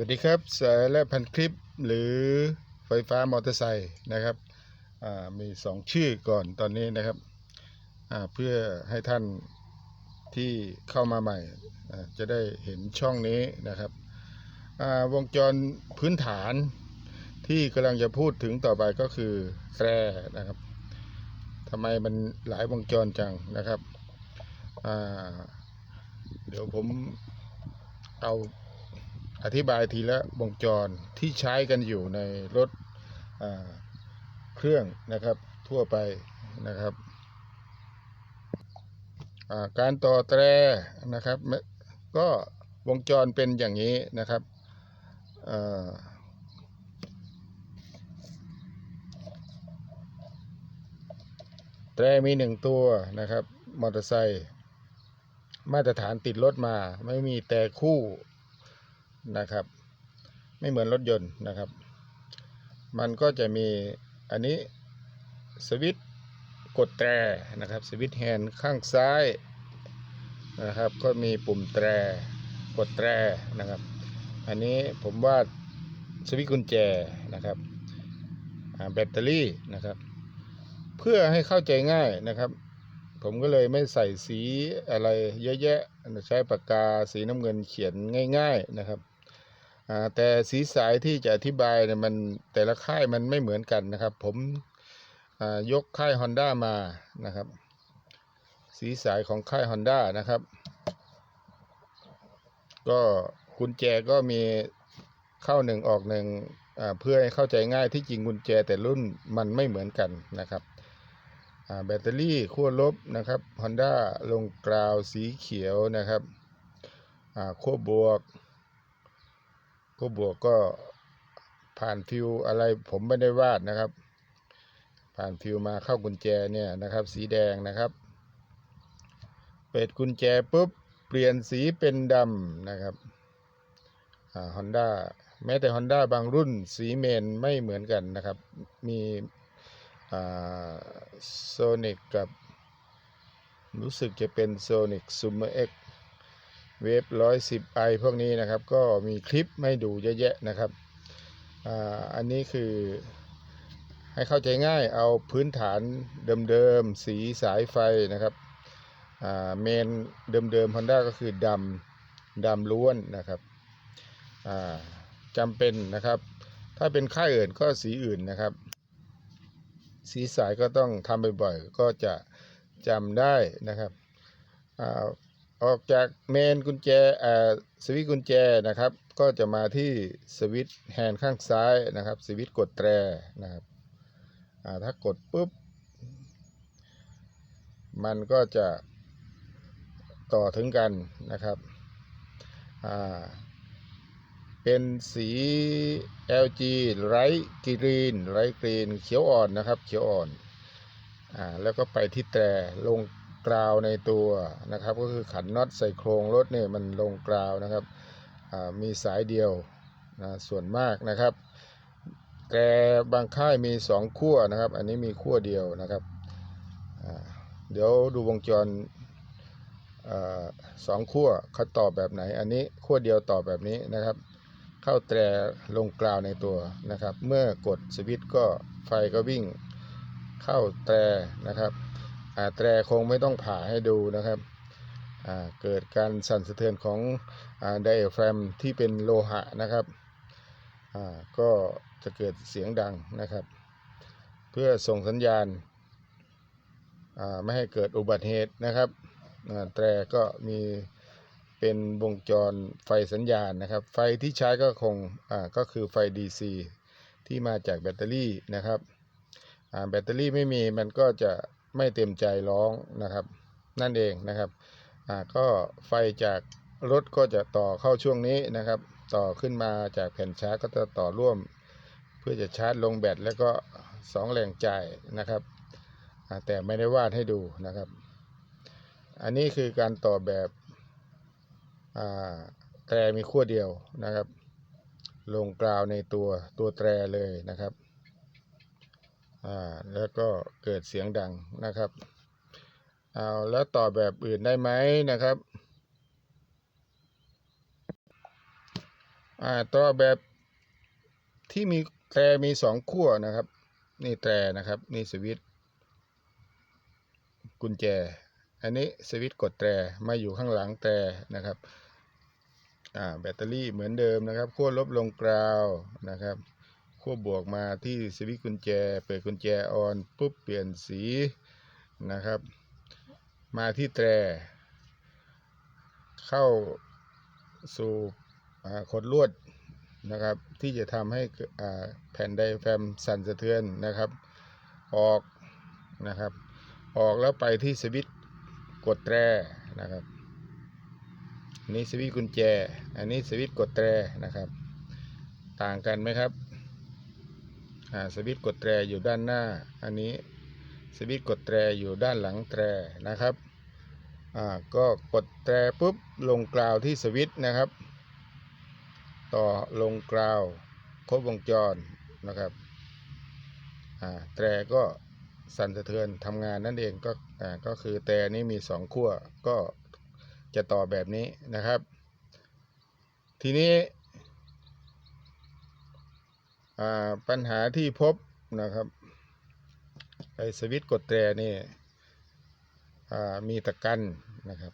วัสดีครับ สายและพันคลิปหรือไฟฟ้ามอเตอร์ไซค์นะครับมีสองชื่อก่อนตอนนี้นะครับเพื่อให้ท่านที่เข้ามาใหม่ จะได้เห็นช่องนี้นะครับวงจรพื้นฐานที่กำลังจะพูดถึงต่อไปก็คือแตรนะครับทำไมมันหลายวงจรจังนะครับเดี๋ยวผมเอา อธิบายทีละวงจรที่ใช้กันอยู่ในรถเครื่องนะครับทั่วไปนะครับ การต่อแตรนะครับก็วงจรเป็นอย่างนี้นะครับแตรมีหนึ่งตัวนะครับมอเตอร์ไซค์มาตรฐานติดรถมาไม่มีแต่คู่ นะครับ ไม่เหมือนรถยนต์นะครับ มันก็จะมีอันนี้สวิตช์กดแตรนะครับสวิตช์แฮนด์ข้างซ้ายนะครับ ก็มีปุ่มแตรกดแตรนะครับ อันนี้ผมว่าสวิตช์กุญแจนะครับแบตเตอรี่นะครับ เพื่อให้เข้าใจง่ายนะครับ ผมก็เลยไม่ใส่สีอะไรเยอะแยะใช้ปากกาสีน้ำเงินเขียนง่าย ๆนะครับ แต่สีสายที่จะอธิบายเนี่ยมันแต่ละค่ายมันไม่เหมือนกันนะครับ ผมยกค่าย Honda มานะครับ สีสายของค่าย Honda นะครับ ก็กุญแจก็มีเข้าหนึ่งออกหนึ่งเพื่อให้เข้าใจง่ายที่จริงกุญแจแต่รุ่นมันไม่เหมือนกันนะครับแบตเตอรี่ขั้วลบนะครับ Honda ลงกราวสีเขียวนะครับอ่าขั้วบวก ก็บวกก็ผ่านฟิวอะไรผมไม่ได้วาดนะครับ ผ่านฟิวมาเข้ากุญแจเนี่ยนะครับ สีแดงนะครับ เปิดกุญแจปุ๊บเปลี่ยนสีเป็นดำนะครับฮอนด้าแม้แต่ Honda บางรุ่นสีเมนไม่เหมือนกันนะครับ มีโซนิกกับรู้สึกจะเป็นโซนิกซูเมอร์เอ็ก เวฟร้อยสิบไอพวกนี้นะครับ ก็มีคลิปไม่ดูเยอะแยะนะครับอันนี้คือให้เข้าใจง่ายเอาพื้นฐานเดิมๆ สีสายไฟนะครับเมนเดิมๆ Honda ก็คือดำดำล้วนนะครับจำเป็นนะครับ ถ้าเป็นค่ายอื่นก็สีอื่นนะครับ สีสายก็ต้องทำบ่อยๆ ก็จะจำได้นะครับ ออกจากเมนกุญแจอ่าสวิตกุญแจนะครับ ก็จะมาที่สวิตแฮนด์ข้างซ้ายนะครับสวิตกดแตรนะครับอ่าถ้ากดปุ๊บ มันก็จะต่อถึงกันนะครับอ่าเป็นสี LG ไรกรีนไรกรีนเขียวอ่อนนะครับ เขียวอ่อน อ่า แล้วก็ไปที่แตรลง กราวในตัวนะครับ ก็คือขันน็อตใส่โครงรถเนี่ยมันลงกราวนะครับมีสายเดียวนะส่วนมากนะครับแต่บางค่ายมีสองขั้วนะครับ อันนี้มีขั้วเดียวนะครับเดี๋ยวดูวงจรสองขั้วเขาต่อแบบไหน อันนี้ขั้วเดียวต่อแบบนี้นะครับ เข้าแตรลงกราวในตัวนะครับ เมื่อกดสวิตช์ก็ไฟก็วิ่งเข้าแตรนะครับ แตรคงไม่ต้องผ่าให้ดูนะครับเกิดการสั่นสะเทือนของไดอะแฟรมที่เป็นโลหะนะครับก็จะเกิดเสียงดังนะครับ เพื่อส่งสัญญาณไม่ให้เกิดอุบัติเหตุนะครับแตรก็มีเป็นวงจรไฟสัญญาณนะครับ ไฟที่ใช้ก็คงก็คือไฟ DC ที่มาจากแบตเตอรี่นะครับแบตเตอรี่ไม่มีมันก็จะ ไม่เต็มใจร้องนะครับ นั่นเองนะครับอ่าก็ไฟจากรถก็จะต่อเข้าช่วงนี้นะครับ ต่อขึ้นมาจากแผ่นชาร์จก็จะต่อร่วม เพื่อจะชาร์จลงแบตแล้วก็สองแรงจ่ายนะครับแต่ไม่ได้วาดให้ดูนะครับ อันนี้คือการต่อแบบแตรมีขั้วเดียวนะครับ ลงกราวในตัวตัวแตรเลยนะครับ อ่าแล้วก็เกิดเสียงดังนะครับเอาแล้วต่อแบบอื่นได้ไหมนะครับอ่าต่อแบบที่มีแตรมีสองขั้วนะครับ นี่แตรนะครับนี่สวิตกุญแจ อันนี้สวิตกดแตรมาอยู่ข้างหลังแตรนะครับอ่าแบตเตอรี่เหมือนเดิมนะครับขั้วลบลงกราวนะครับ ขั้วบวกมาที่สวิตช์กุญแจ เปิดกุญแจออนปุ๊บเปลี่ยนสีนะครับ มาที่แตร เข้าสู่ขดลวดนะครับ ที่จะทำให้แผ่นไดแฟมสั่นสะเทือนนะครับ ออกนะครับ ออกแล้วไปที่สวิตช์กดแตรนะครับนนี้สวิตช์กุญแจ อันนี้สวิตช์กดแตรนะครับ ต่างกันไหมครับ สวิตช์กดแตรอยู่ด้านหน้า อันนี้สวิตช์กดแตรอยู่ด้านหลังแตรนะครับก็กดแตรปุ๊บลงกราวที่สวิตช์นะครับ ต่อลงกราวครบวงจรนะครับแตรก็สั่นสะเทือนทำงานนั่นเองก็ก็คือแตรนี้มีสองขั้วก็จะต่อแบบนี้นะครับ ทีนี้ ปัญหาที่พบนะครับไอสวิตช์กดแตรนี่มีตะกันนะครับ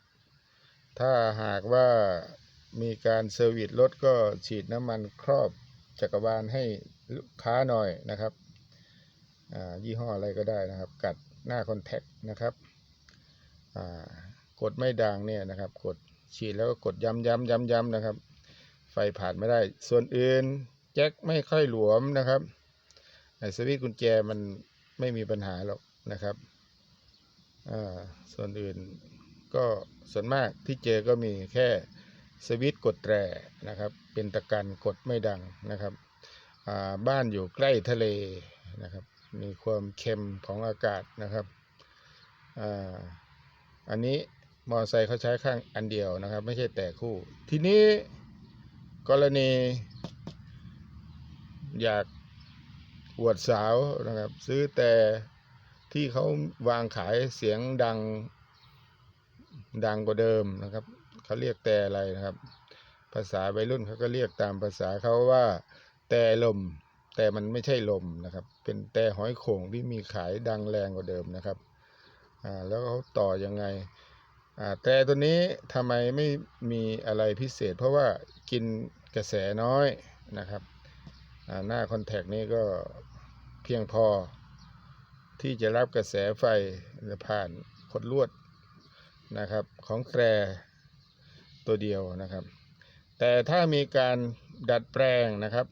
ถ้าหากว่ามีการเซอร์วิสรถก็ฉีดน้ำมันครอบจักรวาลให้ลูกค้าหน่อยนะครับยี่ห้ออะไรก็ได้นะครับ กัดหน้าคอนแทคนะครับกดไม่ดังเนี่ยนะครับ กดฉีดแล้วก็กดย้ำย้ำย้ำย้ำนะครับ ไฟผ่านไม่ได้ส่วนอื่น แจ็คไม่ค่อยหลวมนะครับไอสวิตกุญแจมันไม่มีปัญหาหรอกนะครับส่วนอื่นก็ส่วนมากที่เจอก็มีแค่สวิตกดแตรนะครับ เป็นตะกันกดไม่ดังนะครับบ้านอยู่ใกล้ทะเลนะครับ มีความเค็มของอากาศนะครับออันนี้มอเตอร์ไซค์เขาใช้ข้างอันเดียวนะครับ ไม่ใช่แต่คู่ ทีนี้กรณี อยากอวดสาวนะครับ ซื้อแต่ที่เขาวางขายเสียงดังดังกว่าเดิมนะครับเขาเรียกแต่อะไรนะครับ ภาษาวัยรุ่นเขาก็เรียกตามภาษาเขาว่าแต่ลม แต่มันไม่ใช่ลมนะครับ เป็นแต่หอยโข่งที่มีขายดังแรงกว่าเดิมนะครับอ่าแล้วเขาต่อยังไงอ่าแต่ตัวนี้ทำไมไม่มีอะไรพิเศษ เพราะว่ากินกระแสน้อยนะครับ หน้าคอนแทคนี้ก็เพียงพอที่จะรับกระแสไฟผ่านขดลวดนะครับของแตรตัวเดียวนะครับ แต่ถ้ามีการดัดแปลงนะครับ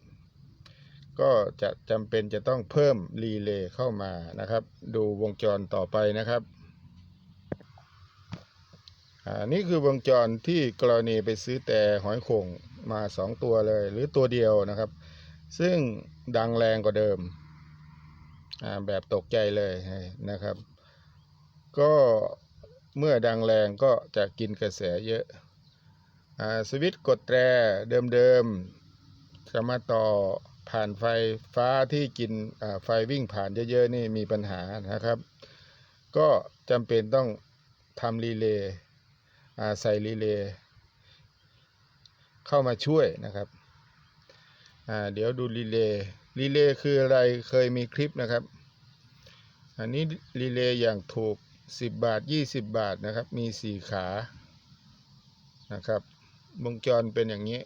ก็จะจำเป็นจะต้องเพิ่มรีเลย์เข้ามานะครับ ดูวงจรต่อไปนะครับอ่านี่คือวงจรที่กรณีไปซื้อแต่หอยโข่งมา 2 ตัวเลย หรือตัวเดียวนะครับ ซึ่งดังแรงกว่าเดิม แบบตกใจเลยนะครับ ก็เมื่อดังแรงก็จะกินกระแสเยอะอสวิตช์กดแตรเดิมๆจะมาต่อผ่านไฟฟ้าที่กินไฟวิ่งผ่านเยอะๆนี่มีปัญหานะครับ ก็จำเป็นต้องทำรีเลย์ใส่รีเลย์เข้ามาช่วยนะครับ อ่าเดี๋ยวดูรีเลย์รีเลย์คืออะไรเคยมีคลิปนะครับ อันนี้รีเลย์อย่างถูก 10 บาท 20 บาทนะครับ มี 4 ขานะครับวงจรเป็นอย่างนี้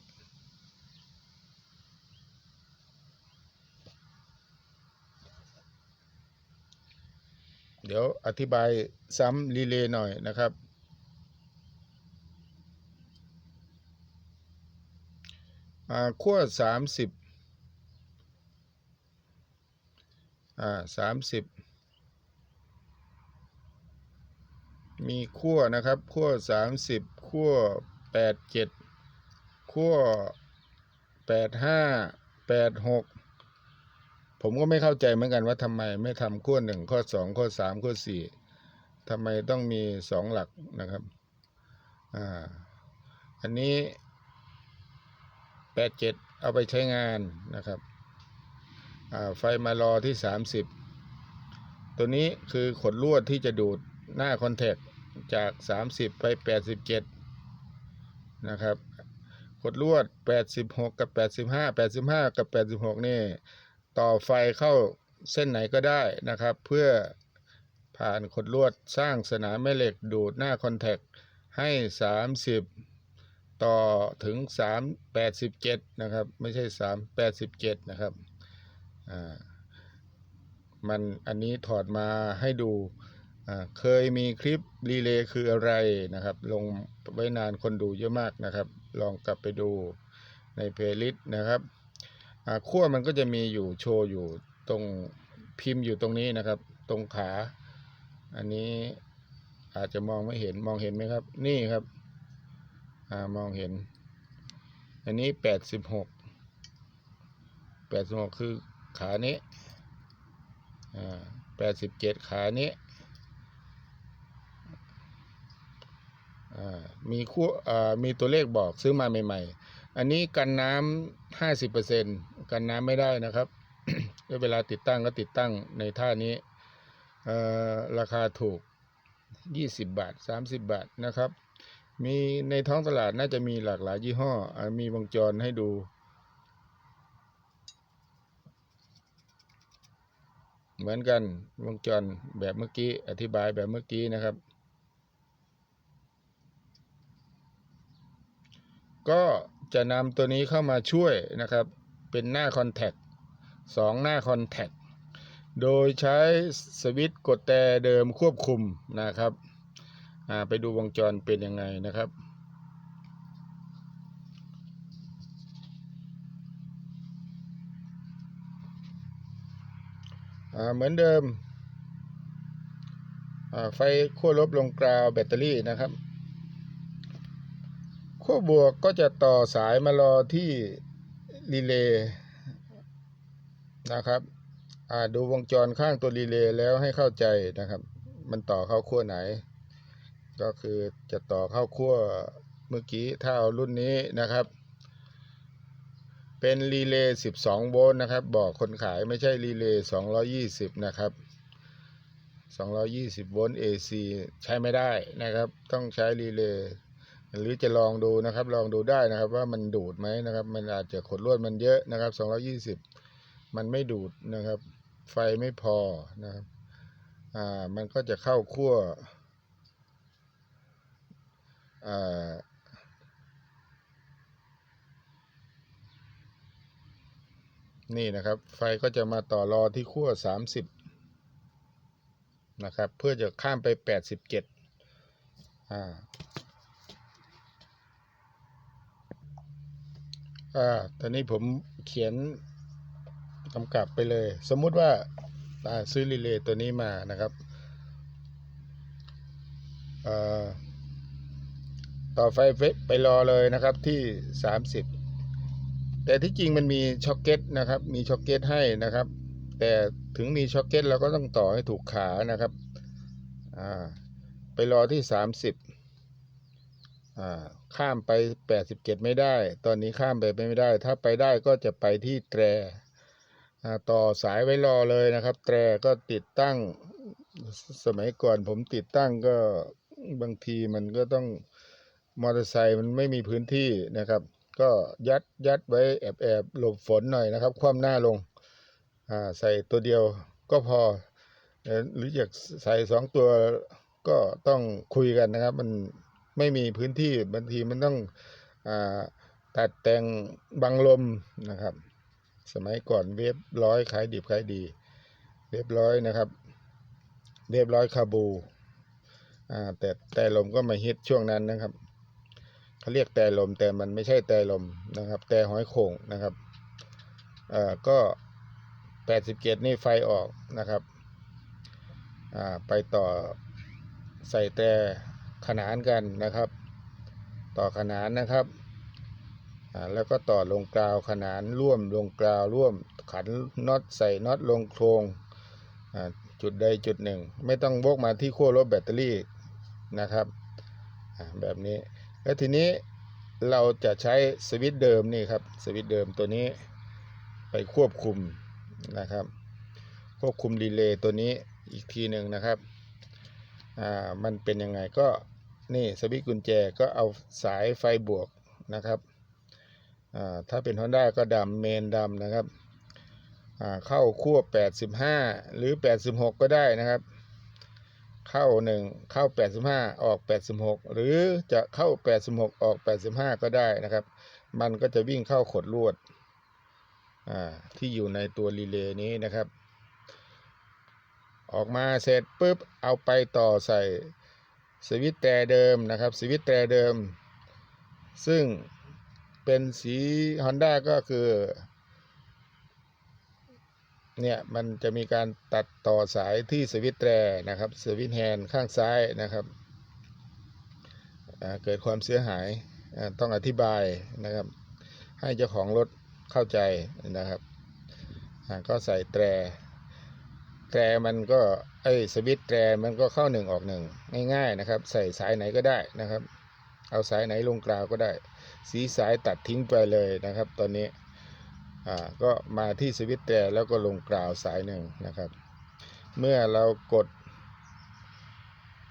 เดี๋ยวอธิบายซ้ำรีเลย์หน่อยนะครับ อ่าขั้วสามสิบอ่าสามสิบมีขั้วนะครับขั้วสามสิบขั้วแปดเจ็ดขั้วแปดห้าแปดหกผมก็ไม่เข้าใจเหมือนกันว่าทำไมไม่ทำขั้วหนึ่งข้อสองข้อสามข้อสี่ทำไมต้องมีสองหลักนะครับอ่าอันนี้ แปดเจ็ดเอาไปใช้งานนะครับไฟมารอที่ 30 ตัวนี้คือขดลวดที่จะดูดหน้าคอนแทคจาก 30 ไป 87 นะครับกดลวด 86 กับ 85 85 กับ 86 นี่ ต่อไฟเข้าเส้นไหนก็ได้นะครับ เพื่อผ่านขดลวดสร้างสนามแม่เหล็กดูดหน้าคอนแทคให้ 30 ต่อถึง 3 87 นะครับ ไม่ใช่ 3 87 นะครับอ่ามันอันนี้ถอดมาให้ดูอ่าเคยมีคลิปรีเลย์คืออะไรนะครับ ลงไว้นานคนดูเยอะมากนะครับ ลองกลับไปดูในเพลย์ลิสต์นะครับอ่าขั้วมันก็จะมีอยู่โชว์อยู่ตรงพิมพ์อยู่ตรงนี้นะครับ ตรงขา อันนี้อาจจะมองไม่เห็นมองเห็นไหมครับ นี่ครับ มองเห็น อันนี้แปดสิบหกแปดสิบหกคือขานี้อ่าแปดสิบเจ็ดขานี้อ่ามีขั้วอ่ามีตัวเลขบอกซื้อมาใหม่ ๆ อันนี้กันน้ำห้าสิบเปอร์เซ็นกันน้ำไม่ได้นะครับเวลาติดตั้งก็ติดตั้งในท่านี้อ่อราคาถูกยี่สิบบาทสามสิบบาทนะครับ มีในท้องตลาดน่าจะมีหลากหลายยี่ห้ออมีวงจรให้ดู เหมือนกันวงจรแบบเมื่อกี้ อธิบายแบบเมื่อกี้นะครับ ก็จะนำตัวนี้เข้ามาช่วยนะครับ เป็นหน้าคอนแทคสองหน้าคอนแทคโดยใช้สวิตช์กดแต่เดิมควบคุมนะครับ ไปดูวงจรเป็นยังไงนะครับ เหมือนเดิม ไฟขั้วลบลงกราวแบตเตอรี่นะครับ ขั้วบวกก็จะต่อสายมารอที่รีเลย์นะครับดูวงจรข้างตัวรีเลย์แล้วให้เข้าใจนะครับ มันต่อเข้าขั้วไหน ก็คือจะต่อเข้าขั้วเมื่อกี้ถ้าเอารุ่นนี้นะครับ เป็นรีเลย์ 12 โวลต์นะครับ บอกคนขายไม่ใช่รีเลย์ 220 นะครับ 220 โวลต์ AC ใช้ไม่ได้นะครับ ต้องใช้รีเลย์หรือจะลองดูนะครับ ลองดูได้นะครับว่ามันดูดไหมนะครับ มันอาจจะขดลวดมันเยอะนะครับ 220 มันไม่ดูดนะครับ ไฟไม่พอนะครับ อ่า มันก็จะเข้าขั้ว นี่นะครับ ไฟก็จะมาต่อรอที่ขั้ว 30 นะครับ เพื่อจะข้ามไป 87อ่าอ่าตอนนี้ผมเขียนกำกับไปเลย สมมุติว่าซื้อรีเลย์ตัวนี้มานะครับอ่า ต่อไฟไปรอเลยนะครับที่ 30 แต่ที่จริงมันมีช็อคเก็ตนะครับ มีช็อคเก็ตให้นะครับ แต่ถึงมีช็อคเก็ตเราก็ต้องต่อให้ถูกขานะครับอ่าไปรอที่ 30อ่าข้ามไป 87 ไม่ได้ ตอนนี้ข้ามไปไม่ได้ ถ้าไปได้ก็จะไปที่แตรอ่าต่อสายไว้รอเลยนะครับ แตรก็ติดตั้งสมัยก่อนผมติดตั้งก็บางทีมันก็ต้อง มอเตอร์ไซค์มันไม่มีพื้นที่นะครับ ก็ยัดยัดไว้แอบแอบหลบฝนหน่อยนะครับ คว่ำหน้าลงอ่าใส่ตัวเดียวก็พอ หรืออยากใส่สองตัวก็ต้องคุยกันนะครับ มันไม่มีพื้นที่บางทีมันต้องอ่าตัดแต่งบังลมนะครับ สมัยก่อนเวฟร้อยขายดิบขายดี เวฟร้อยนะครับเวฟร้อยคาบู อ่าแต่แต่ลมก็มาฮิตช่วงนั้นนะครับ เขาเรียกแต่ลมแต่มันไม่ใช่แต่ลมนะครับ แต่หอยโข่งนะครับเอ่อก็แปดสิบเจ็ดนี่ไฟออกนะครับอ่าไปต่อใส่แต่ขนานกันนะครับ ต่อขนานนะครับอ่าแล้วก็ต่อลงกราวขนานร่วมลงกราวร่วมขันน็อตใส่น็อตลงโครงอ่าจุดใดจุดหนึ่ง ไม่ต้องวกมาที่ขั้วลบแบตเตอรี่นะครับแบบนี้ แล้วทีนี้เราจะใช้สวิตช์เดิมนี่ครับสวิตช์เดิมตัวนี้ไปควบคุมนะครับ ควบคุมรีเลย์ตัวนี้อีกทีหนึ่งนะครับอ่ามันเป็นยังไงก็นี่สวิตช์กุญแจก็เอาสายไฟบวกนะครับอ่าถ้าเป็น Honda ก็ดำเมนดำนะครับอ่าเข้าขั้ว85 หรือ 86 ก็ได้นะครับ เข้า1เข้า85ออก86หรือจะเข้า86ออก85ก็ได้นะครับ มันก็จะวิ่งเข้าขดลวดอ่าที่อยู่ในตัวรีเลย์นี้นะครับ ออกมาเสร็จปุ๊บเอาไปต่อใส่สวิตแต่เดิมนะครับ สวิตแต่เดิม ซึ่งเป็นสี Honda ก็คือ เนี่ยมันจะมีการตัดต่อสายที่สวิตแตรนะครับสวิตแฮนข้างซ้ายนะครับอ่าเกิดความเสียหายอ่าต้องอธิบายนะครับ ให้เจ้าของรถเข้าใจนะครับอ่าก็ใส่แตร แตรมันก็ไอ้สวิตแตรมันก็เข้าหนึ่งออกหนึ่งง่ายๆนะครับ ใส่สายไหนก็ได้นะครับ เอาสายไหนลงกราวก็ได้ สีสายตัดทิ้งไปเลยนะครับ ตอนนี้ อ่าก็มาที่สวิตช์แตรแล้วก็ลงกราวสายหนึ่งนะครับ เมื่อเรากด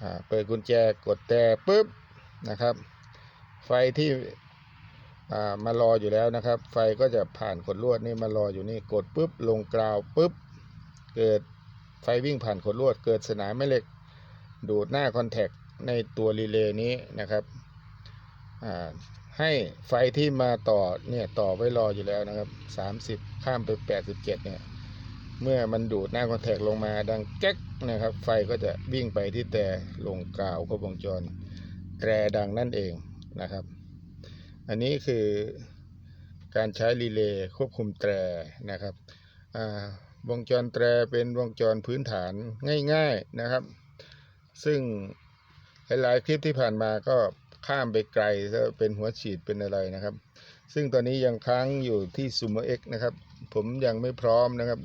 อ่าเปิดกุญแจกดแต่ปุ๊บนะครับ ไฟที่อ่ามารออยู่แล้วนะครับ ไฟก็จะผ่านขดลวดนี่มารออยู่นี่กดปุ๊บลงกราวปุ๊บเกิดไฟวิ่งผ่านขดลวด เกิดสนามแม่เหล็กดูดหน้าคอนแทคในตัวรีเลย์นี้นะครับอ่า ให้ไฟที่มาต่อเนี่ยต่อไว้รออยู่แล้วนะครับ30ข้ามไป87เนี่ย เมื่อมันดูดหน้าคอนแทคลงมาดังแก๊กนะครับ ไฟก็จะวิ่งไปที่แต่ลงกาวครบวงจรแตรดังนั่นเองนะครับ อันนี้คือการใช้รีเลย์ควบคุมแตรนะครับวงจรแตรเป็นวงจรพื้นฐานง่าย ๆนะครับ ซึ่งหลายๆคลิปที่ผ่านมาก็ ข้ามไปไกลถ้าเป็นหัวฉีดเป็นอะไรนะครับ ซึ่งตอนนี้ยังค้างอยู่ที่ Sumo X นะครับ ผมยังไม่พร้อมนะครับ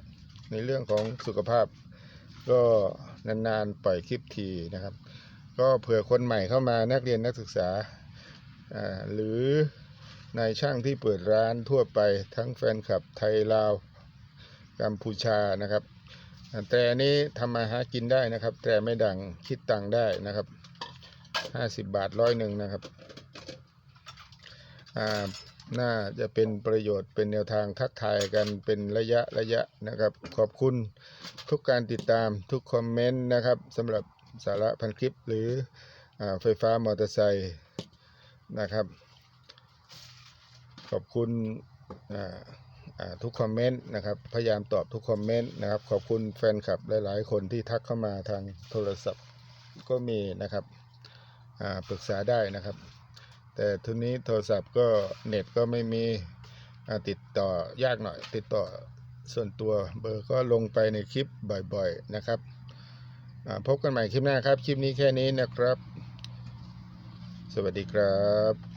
ในเรื่องของสุขภาพ ก็นานๆปล่อยคลิปทีนะครับ ก็เผื่อคนใหม่เข้ามานักเรียนนักศึกษาหรือนายช่างที่เปิดร้านทั่วไปทั้งแฟนคลับไทยลาวกัมพูชานะครับ แต่นี้ทำมาหากินได้นะครับ แต่ไม่ดังคิดตังได้นะครับ ห้าสิบบาทร้อยหนึ่งนะครับอ่าน่าจะเป็นประโยชน์เป็นแนวทางทักทายกันเป็นระยะระยะนะครับ ขอบคุณทุกการติดตามทุกคอมเมนต์นะครับสำหรับสาระพันคลิปหรืออไฟฟ้ามอเตอร์ไซค์นะครับ ขอบคุณทุกคอมเมนต์นะครับ พยายามตอบทุกคอมเมนต์นะครับ ขอบคุณแฟนคลับหลาย ๆ คนที่ทักเข้ามาทางโทรศัพท์ก็มีนะครับ ปรึกษาได้นะครับ แต่ทุนนี้โทรศัพท์ก็เน็ตก็ไม่มีติดต่อยากหน่อย ติดต่อส่วนตัวเบอร์ก็ลงไปในคลิปบ่อยๆนะครับอ่าพบกันใหม่คลิปหน้าครับ คลิปนี้แค่นี้นะครับ สวัสดีครับ